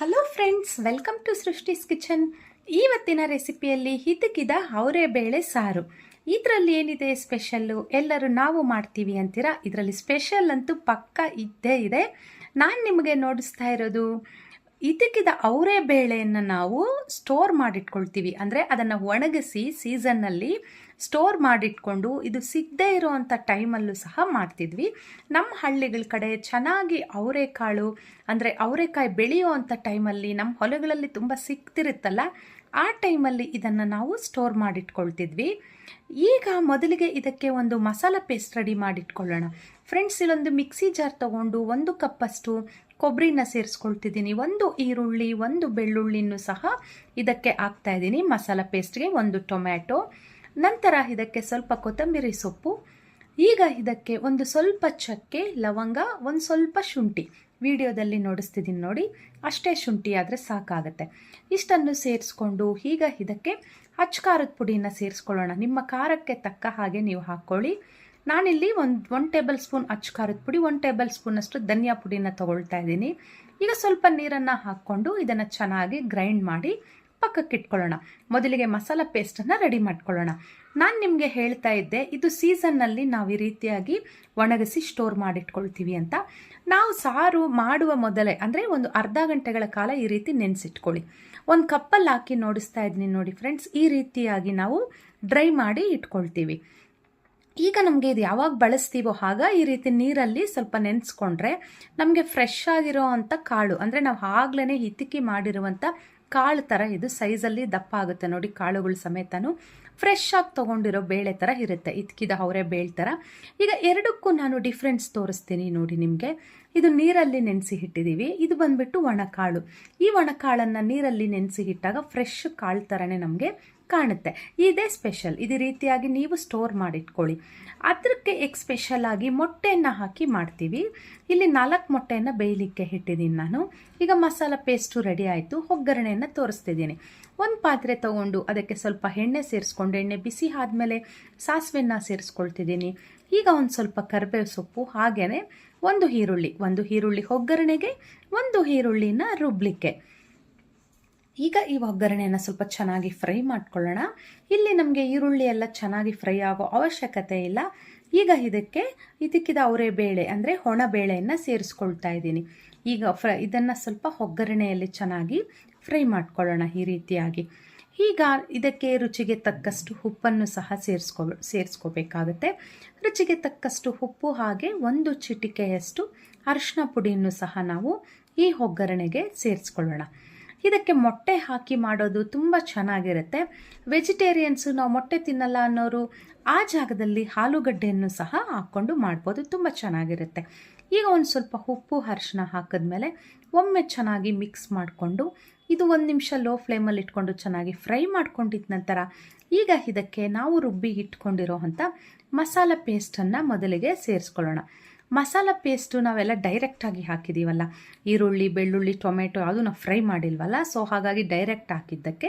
Hello friends welcome to Srishti's kitchen ಇವತ್ತಿನ ರೆಸಿಪಿಯಲ್ಲಿ ಹಿದಕಿದ ಅವರೆ ಬೇಳೆ ಸಾರು. ಇದರಲ್ಲಿ ಏನಿದೆ ಸ್ಪೆಷಲ್ಲು? ಎಲ್ಲರೂ ನಾವು ಮಾಡ್ತೀವಿ ಅಂತೀರಾ? ಇದರಲ್ಲಿ ಸ್ಪೆಷಲ್ ಅಂತೂ ಪಕ್ಕ ಇದ್ದೇ ಇದೆ. ನಾನು ನಿಮಗೆ ನೋಡಿಸ್ತಾ ಇರೋದು ಇದಕ್ಕಿದ ಅವರೇ ಬೇಳೆಯನ್ನು ನಾವು ಸ್ಟೋರ್ ಮಾಡಿಟ್ಕೊಳ್ತೀವಿ. ಅಂದರೆ ಅದನ್ನು ಒಣಗಿಸಿ ಸೀಸನ್ನಲ್ಲಿ ಸ್ಟೋರ್ ಮಾಡಿಟ್ಕೊಂಡು ಇದು ಸಿಗದೇ ಇರೋವಂಥ ಟೈಮಲ್ಲೂ ಸಹ ಮಾಡ್ತಿದ್ವಿ. ನಮ್ಮ ಹಳ್ಳಿಗಳ ಕಡೆ ಚೆನ್ನಾಗಿ ಅವರೆಕಾಳು, ಅಂದರೆ ಅವರೆಕಾಯಿ ಬೆಳೆಯೋ ಅಂಥ ಟೈಮಲ್ಲಿ ನಮ್ಮ ಹೊಲಗಳಲ್ಲಿ ತುಂಬ ಸಿಕ್ತಿರುತ್ತಲ್ಲ ಆ ಟೈಮಲ್ಲಿ ಇದನ್ನು ನಾವು ಸ್ಟೋರ್ ಮಾಡಿಟ್ಕೊಳ್ತಿದ್ವಿ. ಈಗ ಮೊದಲಿಗೆ ಇದಕ್ಕೆ ಒಂದು ಮಸಾಲ ಪೇಸ್ಟ್ ರೆಡಿ ಮಾಡಿಟ್ಕೊಳ್ಳೋಣ. ಫ್ರೆಂಡ್ಸ್ ಇಲ್ಲೊಂದು ಮಿಕ್ಸಿ ಜಾರ್ ತಗೊಂಡು ಒಂದು ಕಪ್ಪಷ್ಟು ಕೊಬ್ಬರಿನ ಸೇರಿಸ್ಕೊಳ್ತಿದ್ದೀನಿ. ಒಂದು ಈರುಳ್ಳಿ, ಒಂದು ಬೆಳ್ಳುಳ್ಳಿನೂ ಸಹ ಇದಕ್ಕೆ ಹಾಕ್ತಾ ಇದ್ದೀನಿ. ಮಸಾಲ ಪೇಸ್ಟ್ಗೆ ಒಂದು ಟೊಮ್ಯಾಟೊ ನಂತರ ಇದಕ್ಕೆ ಸ್ವಲ್ಪ ಕೊತ್ತಂಬರಿ ಸೊಪ್ಪು, ಈಗ ಇದಕ್ಕೆ ಒಂದು ಸ್ವಲ್ಪ ಚಕ್ಕೆ, ಲವಂಗ, ಒಂದು ಸ್ವಲ್ಪ ಶುಂಠಿ. ವಿಡಿಯೋದಲ್ಲಿ ನೋಡಿಸ್ತಿದ್ದೀನಿ ನೋಡಿ, ಅಷ್ಟೇ ಶುಂಠಿ ಆದರೆ ಸಾಕಾಗತ್ತೆ. ಇಷ್ಟನ್ನು ಸೇರಿಸ್ಕೊಂಡು ಈಗ ಇದಕ್ಕೆ ಅಚ್ಚ ಖಾರದ ಪುಡಿನ ಸೇರಿಸ್ಕೊಳ್ಳೋಣ. ನಿಮ್ಮ ಖಾರಕ್ಕೆ ತಕ್ಕ ಹಾಗೆ ನೀವು ಹಾಕ್ಕೊಳ್ಳಿ. ನಾನಿಲ್ಲಿ ಒಂದು ಒನ್ ಟೇಬಲ್ ಸ್ಪೂನ್ ಅಚ್ಚ ಖಾರದ ಪುಡಿ ಒನ್ ಟೇಬಲ್ ಸ್ಪೂನಷ್ಟು ಧನಿಯಾ ಪುಡಿನ ತೊಗೊಳ್ತಾ ಇದ್ದೀನಿ. ಈಗ ಸ್ವಲ್ಪ ನೀರನ್ನು ಹಾಕ್ಕೊಂಡು ಇದನ್ನು ಚೆನ್ನಾಗಿ ಗ್ರೈಂಡ್ ಮಾಡಿ ಪಕ್ಕಕ್ಕೆ ಇಟ್ಕೊಳ್ಳೋಣ ಮೊದಲಿಗೆ ಮಸಾಲ ಪೇಸ್ಟನ್ನು ರೆಡಿ ಮಾಡ್ಕೊಳ್ಳೋಣ. ನಾನು ನಿಮಗೆ ಹೇಳ್ತಾ ಇದ್ದೆ, ಇದು ಸೀಸನ್ನಲ್ಲಿ ನಾವು ಈ ರೀತಿಯಾಗಿ ಒಣಗಿಸಿ ಸ್ಟೋರ್ ಮಾಡಿಟ್ಕೊಳ್ತೀವಿ ಅಂತ. ನಾವು ಸಾರು ಮಾಡುವ ಮೊದಲೇ, ಅಂದರೆ ಒಂದು ಅರ್ಧ ಗಂಟೆಗಳ ಕಾಲ ಈ ರೀತಿ ನೆನೆಸಿಟ್ಕೊಳ್ಳಿ. ಒಂದು ಕಪ್ಪಲ್ಲಿ ಹಾಕಿ ನೋಡಿಸ್ತಾ ಇದ್ದೀನಿ ನೋಡಿ ಫ್ರೆಂಡ್ಸ್, ಈ ರೀತಿಯಾಗಿ ನಾವು ಡ್ರೈ ಮಾಡಿ ಇಟ್ಕೊಳ್ತೀವಿ. ಈಗ ನಮಗೆ ಇದು ಯಾವಾಗ ಬಳಸ್ತೀವೋ ಆಗ ಈ ರೀತಿ ನೀರಲ್ಲಿ ಸ್ವಲ್ಪ ನೆನೆಸ್ಕೊಂಡ್ರೆ ನಮಗೆ ಫ್ರೆಶ್ ಆಗಿರೋ ಅಂಥ ಕಾಳು, ಅಂದರೆ ನಾವು ಆಗ್ಲೇ ಹಿತಿಕಿ ಮಾಡಿರುವಂಥ ಕಾಳು ಥರ ಇದು ಸೈಜಲ್ಲಿ ದಪ್ಪ ಆಗುತ್ತೆ ನೋಡಿ ಕಾಳುಗಳು ಸಮೇತನೂ. ಫ್ರೆಶ್ ಆಗಿ ತೊಗೊಂಡಿರೋ ಬೇಳೆ ಥರ ಇರುತ್ತೆ. ಇದ್ಕಿದ ಅವರೇ ಬೇಳೆ ಥರ ಈಗ ಎರಡಕ್ಕೂ ನಾನು ಡಿಫ್ರೆನ್ಸ್ ತೋರಿಸ್ತೀನಿ ನೋಡಿ ನಿಮಗೆ. ಇದು ನೀರಲ್ಲಿ ನೆನೆಸಿ ಇಟ್ಟಿದ್ದೀವಿ ಇದು ಬಂದ್ಬಿಟ್ಟು ಒಣಕಾಳು. ಈ ಒಣಕಾಳನ್ನು ನೀರಲ್ಲಿ ನೆನೆಸಿ ಇಟ್ಟಾಗ ಫ್ರೆಶ್ ಕಾಳು ಥರನೇ ನಮಗೆ ಕಾಣುತ್ತೆ. ಇದೇ ಸ್ಪೆಷಲ್ ಇದೇ ರೀತಿಯಾಗಿ ನೀವು ಸ್ಟೋರ್ ಮಾಡಿಟ್ಕೊಳ್ಳಿ. ಅದಕ್ಕೆ ಎಕ್ ಸ್ಪೆಷಲ್ ಆಗಿ ಮೊಟ್ಟೆಯನ್ನು ಹಾಕಿ ಮಾಡ್ತೀವಿ. ಇಲ್ಲಿ ನಾಲ್ಕು ಮೊಟ್ಟೆಯನ್ನು ಬೇಯಲಿಕ್ಕೆ ಇಟ್ಟಿದ್ದೀನಿ ನಾನು. ಈಗ ಮಸಾಲ ಪೇಸ್ಟು ರೆಡಿ ಆಯಿತು. ಒಗ್ಗರಣೆಯನ್ನು ತೋರಿಸ್ತಿದ್ದೀನಿ. ಒಂದು ಪಾತ್ರೆ ತಗೊಂಡು ಅದಕ್ಕೆ ಸ್ವಲ್ಪ ಎಣ್ಣೆ ಸೇರಿಸ್ಕೊಂಡು, ಎಣ್ಣೆ ಬಿಸಿ ಆದಮೇಲೆ ಸಾಸಿವೆನ ಸೇರಿಸ್ಕೊಳ್ತಿದ್ದೀನಿ. ಈಗ ಒಂದು ಸ್ವಲ್ಪ ಕರಿಬೇವು ಸೊಪ್ಪು ಹಾಗೆಯೇ ಒಂದು ಈರುಳ್ಳಿ. ಒಂದು ಈರುಳ್ಳಿ ಒಗ್ಗರಣೆಗೆ, ಒಂದು ಈರುಳ್ಳಿನ ರುಬ್ಲಿಕ್ಕೆ. ಈಗ ಈ ಒಗ್ಗರಣೆಯನ್ನು ಸ್ವಲ್ಪ ಚೆನ್ನಾಗಿ ಫ್ರೈ ಮಾಡ್ಕೊಳ್ಳೋಣ. ಇಲ್ಲಿ ನಮಗೆ ಈರುಳ್ಳಿ ಎಲ್ಲ ಚೆನ್ನಾಗಿ ಫ್ರೈ ಆಗೋ ಅವಶ್ಯಕತೆ ಇಲ್ಲ. ಈಗ ಇದಕ್ಕೆ ಇದಕ್ಕಿದ ಅವರೇ ಬೇಳೆ ಅಂದರೆ ಒಣ ಬೇಳೆಯನ್ನು ಸೇರಿಸ್ಕೊಳ್ತಾ ಇದ್ದೀನಿ. ಈಗ ಫ್ರೈ, ಇದನ್ನು ಸ್ವಲ್ಪ ಒಗ್ಗರಣೆಯಲ್ಲಿ ಚೆನ್ನಾಗಿ ಫ್ರೈ ಮಾಡ್ಕೊಳ್ಳೋಣ ಈ ರೀತಿಯಾಗಿ. ಈಗ ಇದಕ್ಕೆ ರುಚಿಗೆ ತಕ್ಕಷ್ಟು ಉಪ್ಪನ್ನು ಸಹ ಸೇರಿಸ್ಕೊ, ಸೇರಿಸ್ಕೋಬೇಕಾಗತ್ತೆ. ರುಚಿಗೆ ತಕ್ಕಷ್ಟು ಉಪ್ಪು ಹಾಗೆ ಒಂದು ಚಿಟಿಕೆಯಷ್ಟು ಅರಿಶಿನ ಪುಡಿಯನ್ನು ಸಹ ನಾವು ಈ ಒಗ್ಗರಣೆಗೆ ಸೇರಿಸ್ಕೊಳ್ಳೋಣ. ಇದಕ್ಕೆ ಮೊಟ್ಟೆ ಹಾಕಿ ಮಾಡೋದು ತುಂಬ ಚೆನ್ನಾಗಿರುತ್ತೆ. ವೆಜಿಟೇರಿಯನ್ಸು ನಾವು ಮೊಟ್ಟೆ ತಿನ್ನಲ್ಲ ಅನ್ನೋರು ಆ ಜಾಗದಲ್ಲಿ ಆಲೂಗಡ್ಡೆಯನ್ನು ಸಹ ಹಾಕ್ಕೊಂಡು ಮಾಡ್ಬೋದು, ತುಂಬ ಚೆನ್ನಾಗಿರುತ್ತೆ. ಈಗ ಒಂದು ಸ್ವಲ್ಪ ಉಪ್ಪು ಅರಿಶಿನ ಹಾಕಿದ್ಮೇಲೆ ಒಮ್ಮೆ ಚೆನ್ನಾಗಿ ಮಿಕ್ಸ್ ಮಾಡಿಕೊಂಡು ಇದು ಒಂದು ನಿಮಿಷ ಲೋ ಫ್ಲೇಮಲ್ಲಿ ಇಟ್ಕೊಂಡು ಚೆನ್ನಾಗಿ ಫ್ರೈ ಮಾಡ್ಕೊಂಡಿದ್ದ ನಂತರ ಈಗ ಇದಕ್ಕೆ ನಾವು ರುಬ್ಬಿ ಇಟ್ಕೊಂಡಿರೋ ಅಂಥ ಮಸಾಲ ಪೇಸ್ಟನ್ನು ಮೊದಲಿಗೆ ಸೇರಿಸ್ಕೊಳ್ಳೋಣ. ಮಸಾಲ ಪೇಸ್ಟು ನಾವೆಲ್ಲ ಡೈರೆಕ್ಟಾಗಿ ಹಾಕಿದ್ದೀವಲ್ಲ ಈರುಳ್ಳಿ, ಬೆಳ್ಳುಳ್ಳಿ, ಟೊಮೆಟೊ ಅದು ನಾವು ಫ್ರೈ ಮಾಡಿಲ್ವಲ್ಲ? ಸೊ ಹಾಗಾಗಿ ಡೈರೆಕ್ಟ್ ಹಾಕಿದ್ದಕ್ಕೆ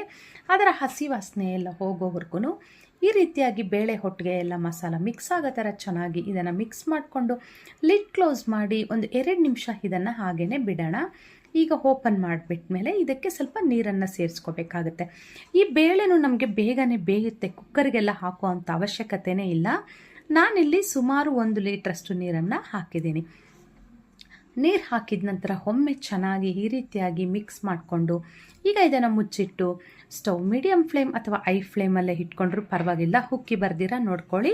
ಅದರ ಹಸಿ ವಾಸನೆ ಎಲ್ಲ ಹೋಗೋವರೆಗೂ ಈ ರೀತಿಯಾಗಿ ಬೇಳೆ ಹೊಟ್ಟಿಗೆ ಎಲ್ಲ ಮಸಾಲ ಮಿಕ್ಸ್ ಆಗೋ ಥರ ಚೆನ್ನಾಗಿ ಇದನ್ನು ಮಿಕ್ಸ್ ಮಾಡಿಕೊಂಡು ಲಿಡ್ ಕ್ಲೋಸ್ ಮಾಡಿ ಒಂದು ಎರಡು ನಿಮಿಷ ಇದನ್ನು ಹಾಗೇ ಬಿಡೋಣ. ಈಗ ಓಪನ್ ಮಾಡಿಬಿಟ್ಮೇಲೆ ಇದಕ್ಕೆ ಸ್ವಲ್ಪ ನೀರನ್ನು ಸೇರಿಸ್ಕೋಬೇಕಾಗುತ್ತೆ. ಈ ಬೇಳೆನೂ ನಮಗೆ ಬೇಗನೆ ಬೇಯುತ್ತೆ. ಕುಕ್ಕರ್ಗೆಲ್ಲ ಹಾಕೋ ಅಂಥ ಅವಶ್ಯಕತೆಯೇ ಇಲ್ಲ. ನಾನಿಲ್ಲಿ ಸುಮಾರು ಒಂದು ಲೀಟ್ರಷ್ಟು ನೀರನ್ನು ಹಾಕಿದ್ದೀನಿ. ನೀರು ಹಾಕಿದ ನಂತರ ಒಮ್ಮೆ ಚೆನ್ನಾಗಿ ಈ ರೀತಿಯಾಗಿ ಮಿಕ್ಸ್ ಮಾಡಿಕೊಂಡು, ಈಗ ಇದನ್ನು ಮುಚ್ಚಿಟ್ಟು ಸ್ಟವ್ ಮೀಡಿಯಮ್ ಫ್ಲೇಮ್ ಅಥವಾ ಐ ಫ್ಲೇಮಲ್ಲೇ ಇಟ್ಕೊಂಡ್ರೂ ಪರವಾಗಿಲ್ಲ, ಹುಕ್ಕಿ ಬರ್ದಿರ ನೋಡ್ಕೊಳ್ಳಿ.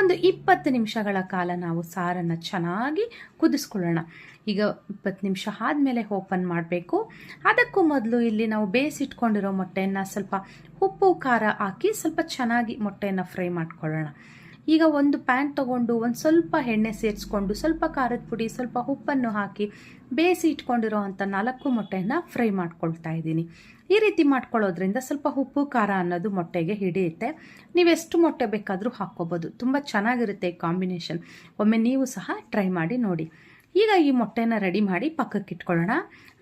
ಒಂದು ಇಪ್ಪತ್ತು ನಿಮಿಷಗಳ ಕಾಲ ನಾವು ಸಾರನ್ನು ಚೆನ್ನಾಗಿ ಕುದಿಸ್ಕೊಳ್ಳೋಣ. ಈಗ ಇಪ್ಪತ್ತು ನಿಮಿಷ ಆದಮೇಲೆ ಓಪನ್ ಮಾಡಬೇಕು. ಅದಕ್ಕೂ ಮೊದಲು ಇಲ್ಲಿ ನಾವು ಬೇಯಿಸಿಟ್ಕೊಂಡಿರೋ ಮೊಟ್ಟೆಯನ್ನು ಸ್ವಲ್ಪ ಉಪ್ಪು, ಖಾರ ಹಾಕಿ ಸ್ವಲ್ಪ ಚೆನ್ನಾಗಿ ಮೊಟ್ಟೆಯನ್ನು ಫ್ರೈ ಮಾಡ್ಕೊಳ್ಳೋಣ. ಈಗ ಒಂದು ಪ್ಯಾನ್ ತಗೊಂಡು ಒಂದು ಸ್ವಲ್ಪ ಎಣ್ಣೆ ಸೇರಿಸ್ಕೊಂಡು, ಸ್ವಲ್ಪ ಖಾರದ ಪುಡಿ, ಸ್ವಲ್ಪ ಉಪ್ಪನ್ನು ಹಾಕಿ ಬೇಯಿಸಿ ಇಟ್ಕೊಂಡಿರೋ ಅಂಥ ನಾಲ್ಕು ಮೊಟ್ಟೆಯನ್ನು ಫ್ರೈ ಮಾಡ್ಕೊಳ್ತಾ ಇದ್ದೀನಿ. ಈ ರೀತಿ ಮಾಡ್ಕೊಳ್ಳೋದ್ರಿಂದ ಸ್ವಲ್ಪ ಉಪ್ಪು, ಖಾರ ಅನ್ನೋದು ಮೊಟ್ಟೆಗೆ ಹಿಡಿಯುತ್ತೆ. ನೀವು ಎಷ್ಟು ಮೊಟ್ಟೆ ಬೇಕಾದರೂ ಹಾಕ್ಕೋಬೋದು. ತುಂಬ ಚೆನ್ನಾಗಿರುತ್ತೆ ಕಾಂಬಿನೇಷನ್. ಒಮ್ಮೆ ನೀವು ಸಹ ಟ್ರೈ ಮಾಡಿ ನೋಡಿ. ಈಗ ಈ ಮೊಟ್ಟೆನ ರೆಡಿ ಮಾಡಿ ಪಕ್ಕಕ್ಕೆ ಇಟ್ಕೊಳ್ಳೋಣ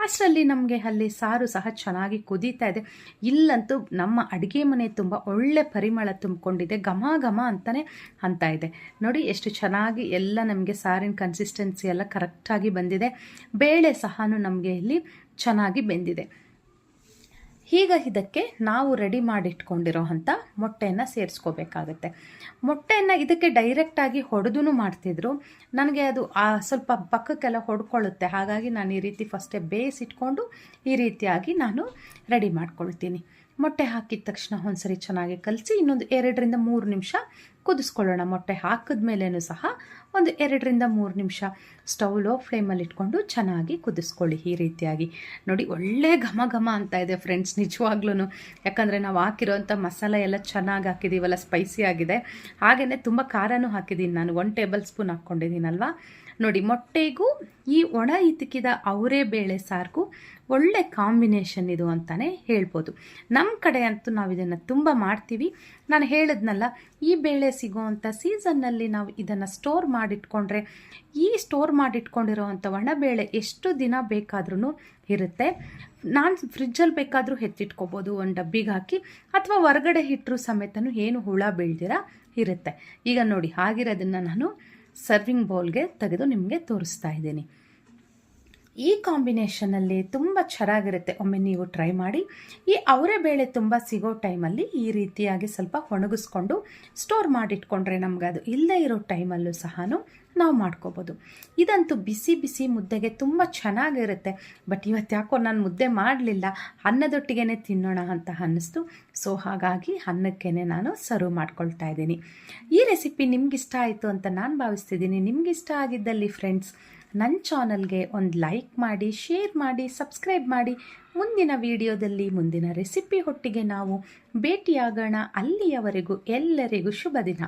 ಅಷ್ಟರಲ್ಲಿ ನಮಗೆ ಅಲ್ಲಿ ಸಾರು ಸಹ ಚೆನ್ನಾಗಿ ಕುದೀತಾ ಇದೆ. ಇಲ್ಲಂತೂ ನಮ್ಮ ಅಡುಗೆ ಮನೆ ತುಂಬ ಒಳ್ಳೆ ಪರಿಮಳ ತುಂಬಿಕೊಂಡಿದೆ. ಘಮ ಘಮ ಅಂತಲೇ ಅಂತ ಇದೆ. ನೋಡಿ ಎಷ್ಟು ಚೆನ್ನಾಗಿ ಎಲ್ಲ ನಮಗೆ ಸಾರಿನ ಕನ್ಸಿಸ್ಟೆನ್ಸಿ ಎಲ್ಲ ಕರೆಕ್ಟಾಗಿ ಬಂದಿದೆ. ಬೇಳೆ ಸಹ ನಮಗೆ ಇಲ್ಲಿ ಚೆನ್ನಾಗಿ ಬೆಂದಿದೆ. ಈಗ ಇದಕ್ಕೆ ನಾವು ರೆಡಿ ಮಾಡಿಟ್ಕೊಂಡಿರೋ ಅಂಥ ಮೊಟ್ಟೆಯನ್ನು ಸೇರಿಸ್ಕೋಬೇಕಾಗತ್ತೆ. ಮೊಟ್ಟೆಯನ್ನು ಇದಕ್ಕೆ ಡೈರೆಕ್ಟಾಗಿ ಹೊಡೆದು ಮಾಡ್ತಿದ್ರು. ನನಗೆ ಅದು ಸ್ವಲ್ಪ ಪಕ್ಕಕ್ಕೆಲ್ಲ ಹೊಡ್ಕೊಳ್ಳುತ್ತೆ ಹಾಗಾಗಿ ನಾನು ಈ ರೀತಿ ಫಸ್ಟೇ ಬೇಯಿಸಿಟ್ಕೊಂಡು ಈ ರೀತಿಯಾಗಿ ನಾನು ರೆಡಿ ಮಾಡ್ಕೊಳ್ತೀನಿ. ಮೊಟ್ಟೆ ಹಾಕಿದ ತಕ್ಷಣ ಒಂದ್ಸರಿ ಚೆನ್ನಾಗಿ ಕಲಸಿ ಇನ್ನೊಂದು ಎರಡರಿಂದ ಮೂರು ನಿಮಿಷ ಕುದಿಸ್ಕೊಳ್ಳೋಣ. ಮೊಟ್ಟೆ ಹಾಕಿದ ಮೇಲೇನು ಸಹ ಒಂದು ಎರಡರಿಂದ ಮೂರು ನಿಮಿಷ ಸ್ಟವ್ ಲೋ ಫ್ಲೇಮಲ್ಲಿ ಇಟ್ಕೊಂಡು ಚೆನ್ನಾಗಿ ಕುದಿಸ್ಕೊಳ್ಳಿ ಈ ರೀತಿಯಾಗಿ. ನೋಡಿ, ಒಳ್ಳೆ ಘಮ ಘಮ ಅಂತ ಇದೆ ಫ್ರೆಂಡ್ಸ್ ನಿಜವಾಗ್ಲೂ ಯಾಕಂದರೆ ನಾವು ಹಾಕಿರೋಂಥ ಮಸಾಲೆ ಎಲ್ಲ ಚೆನ್ನಾಗಿ ಹಾಕಿದ್ದೀವಲ್ಲ ಸ್ಪೈಸಿ ಆಗಿದೆ. ಹಾಗೆಯೇ ತುಂಬ ಖಾರನೂ ಹಾಕಿದ್ದೀನಿ ನಾನು. ಒನ್ ಟೇಬಲ್ ಸ್ಪೂನ್ ಹಾಕ್ಕೊಂಡಿದ್ದೀನಲ್ವಾ ನೋಡಿ, ಮೊಟ್ಟೆಗೂ ಈ ಒಣ ಇತಿಕಿದ ಅವರೇ ಬೇಳೆ ಸಾರಿಗೂ ಒಳ್ಳೆ ಕಾಂಬಿನೇಷನ್ ಇದು ಅಂತಲೇ ಹೇಳ್ಬೋದು. ನಮ್ಮ ಕಡೆ ಅಂತೂ ನಾವು ಇದನ್ನು ತುಂಬ ಮಾಡ್ತೀವಿ. ನಾನು ಹೇಳಿದ್ನಲ್ಲ, ಈ ಬೇಳೆ ಸಿಗುವಂಥ ಸೀಸನ್ನಲ್ಲಿ ನಾವು ಇದನ್ನು ಸ್ಟೋರ್ ಮಾಡಿಟ್ಕೊಂಡ್ರೆ, ಈ ಸ್ಟೋರ್ ಮಾಡಿಟ್ಕೊಂಡಿರೋವಂಥ ಒಣಬೇಳೆ ಎಷ್ಟು ದಿನ ಬೇಕಾದ್ರೂ ಇರುತ್ತೆ. ನಾನು ಫ್ರಿಜ್ಜಲ್ಲಿ ಬೇಕಾದರೂ ಹೆಚ್ಚಿಟ್ಕೋಬೋದು ಒಂದು ಡಬ್ಬಿಗೆ ಹಾಕಿ, ಅಥವಾ ಹೊರಗಡೆ ಇಟ್ಟರು ಸಮೇತನೂ ಏನು ಹುಳ ಬೀಳ್ದಿರ ಇರುತ್ತೆ. ಈಗ ನೋಡಿ, ಹಾಗಿರೋದನ್ನು ನಾನು ಸರ್ವಿಂಗ್ ಬೌಲ್ಗೆ ತೆಗೆದು ನಿಮಗೆ ತೋರಿಸ್ತಾ ಇದ್ದೀನಿ. ಈ ಕಾಂಬಿನೇಷನಲ್ಲಿ ತುಂಬ ಚೆನ್ನಾಗಿರುತ್ತೆ. ಒಮ್ಮೆ ನೀವು ಟ್ರೈ ಮಾಡಿ. ಈ ಅವರೆ ಬೇಳೆ ತುಂಬ ಸಿಗೋ ಟೈಮಲ್ಲಿ ಈ ರೀತಿಯಾಗಿ ಸ್ವಲ್ಪ ಒಣಗಿಸ್ಕೊಂಡು ಸ್ಟೋರ್ ಮಾಡಿಟ್ಕೊಂಡ್ರೆ ನಮ್ಗೆ ಅದು ಇಲ್ಲದೇ ಇರೋ ಟೈಮಲ್ಲೂ ಸಹ ನಾವು ಮಾಡ್ಕೋಬೋದು. ಇದಂತೂ ಬಿಸಿ ಬಿಸಿ ಮುದ್ದೆಗೆ ತುಂಬ ಚೆನ್ನಾಗಿರುತ್ತೆ. ಬಟ್ ಇವತ್ತು ಯಾಕೋ ನಾನು ಮುದ್ದೆ ಮಾಡಲಿಲ್ಲ. ಅನ್ನದೊಟ್ಟಿಗೆ ತಿನ್ನೋಣ ಅಂತ ಅನ್ನಿಸ್ತು. ಸೊ ಹಾಗಾಗಿ ಅನ್ನಕ್ಕೇ ನಾನು ಸರ್ವ್ ಮಾಡ್ಕೊಳ್ತಾ ಇದ್ದೀನಿ. ಈ ರೆಸಿಪಿ ನಿಮ್ಗಿಷ್ಟ ಆಯಿತು ಅಂತ ನಾನು ಭಾವಿಸ್ತಿದ್ದೀನಿ. ನಿಮ್ಗಿಷ್ಟ ಆಗಿದ್ದಲ್ಲಿ ಫ್ರೆಂಡ್ಸ್ ನನ್ನ ಚಾನಲ್ಗೆ ಒಂದು ಲೈಕ್ ಮಾಡಿ, ಶೇರ್ ಮಾಡಿ, ಸಬ್ಸ್ಕ್ರೈಬ್ ಮಾಡಿ. ಮುಂದಿನ ವಿಡಿಯೋದಲ್ಲಿ ಮುಂದಿನ ರೆಸಿಪಿ ಹೊಟ್ಟಿಗೆ ನಾವು ಭೇಟಿಯಾಗೋಣ. ಅಲ್ಲಿಯವರೆಗೂ ಎಲ್ಲರಿಗೂ ಶುಭ ದಿನ